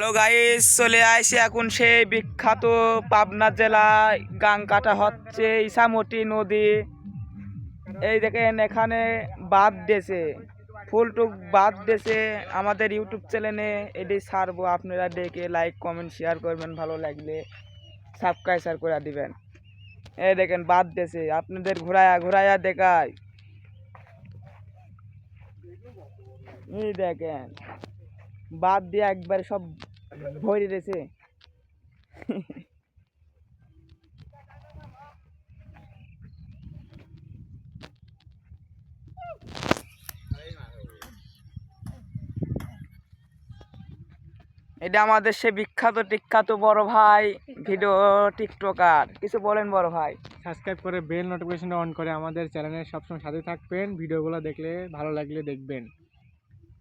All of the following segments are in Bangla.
হ্যালো গাইস, চলে আসছে এখন সেই বিখ্যাত পাবনা জেলায় গাং কাটা হচ্ছে ইসামতি নদী। এই দেখেন, এখানে বাদ দিয়েছে ফুলটুক বাদ দিয়েছে আমাদের ইউটিউব চ্যানেলে। এটি ছাড়বো, আপনারা দেখে লাইক কমেন্ট শেয়ার করবেন, ভালো লাগলে সাবস্ক্রাইব করে দিবেন। এই দেখেন, বাদ দিয়েছে, আপনাদের ঘোরায়া ঘোরায়া দেখায় এই দেখেন, বাদ দিয়ে একবার সব ভরে এটা আমাদের সে বিখ্যাত টিখ্যাত বড় ভাই ভিডিও টিকটকার। কিছু বলেন বড় ভাই। সাবস্ক্রাইব করে বেল নোটিফিকেশন অন করে আমাদের চ্যানেলের সবসময় সাথে থাকবেন। ভিডিওগুলো দেখলে ভালো লাগলে দেখবেন।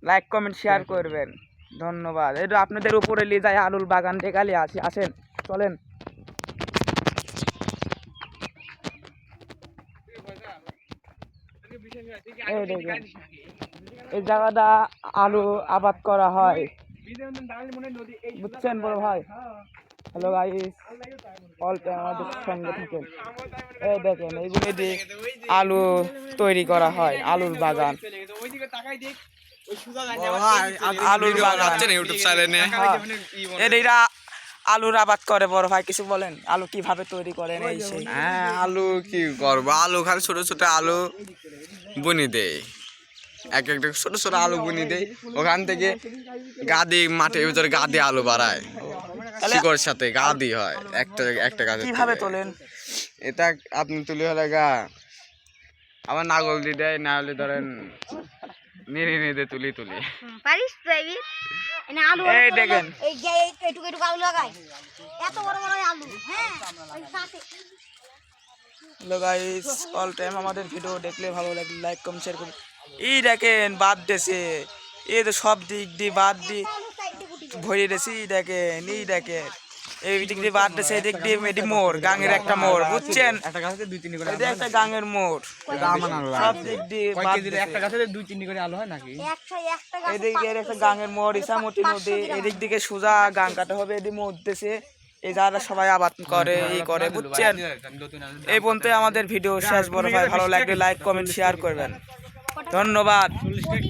লাইক কমেন্ট শেয়ার করবেন। ধন্যবাদ। এটা আপনাদের উপরে নিয়ে যায় আলুর বাগান দেখালে আসি আসেন, চলেন। এই জায়গাটা আলু আবাদ করা হয়। বুঝছেন বড় ভাই? হ্যালো গাইস অল টাইম আমাদের সঙ্গে থাকেন। এই দেখেন এইগুলো দিয়ে আলু তৈরি করা হয়, আলুর বাগান। আলুর বাগান ইউটিউব চ্যানেলে হ্যাঁ। এর এরা আলুর আবাদ করে বড় ভাই কিছু বলেন? আলু কীভাবে তৈরি করেন এই সেই? হ্যাঁ আলু কি করব? আলু খালি ছোট ছোট আলু বুনি দেয়। এক একটা ছোট ছোট আলু বুনি দেয়। ওখান থেকে গাদি মাঠের ভিতরে গাদি আলু বাড়ায়। সাথে গাদি হয় একটা একটা গাছে কীভাবে তোলেন? এটা আপনি তুলে হলে গা আবার নাগল দিয়ে দেয় না হলে ধরেন নেড়ে নেড়ে তুলি তুলি। পারিস তো এবি? এনে আলু এই দেখেন। এই যে আলু লাগাই। এত বড় বড় আলু হ্যাঁ? ওই সাথে। হ্যালো গাইস অল টাইম আমাদের ভিডিও দেখলে ভালো লাগলে লাইক কমেন্ট শেয়ার করুন। এই দেখেন বাদ দেছে। এই তো সব দিক দিয়ে বাদ দিয়ে ভরে দিয়েছি এই দেখেন এই দেখেন। এই দিক দিয়ে এই দিক দিয়ে এটি মোড় গাঙের একটা মোড় বুঝছেন? একটা গাছে দুই তিনটি করে এটা একটা গাঙের মোড় সব দিক দিয়ে। একটা গাছে দুই তিনটি করে আলু হয় নাকি? একশো একটা গাছ এদিকে একটা গাঙের মোড় ইসামতি নদী এদিক দিকে সোজা গাং কাটা হবে এদিকে মধ্যেছে এই যারা সবাই আবাদ করে এই করে বুঝছেন? এই পর্যন্ত আমাদের ভিডিও শেষ বড় ভাই ভালো লাগলে লাইক কমেন্ট শেয়ার করবেন। ধন্যবাদ।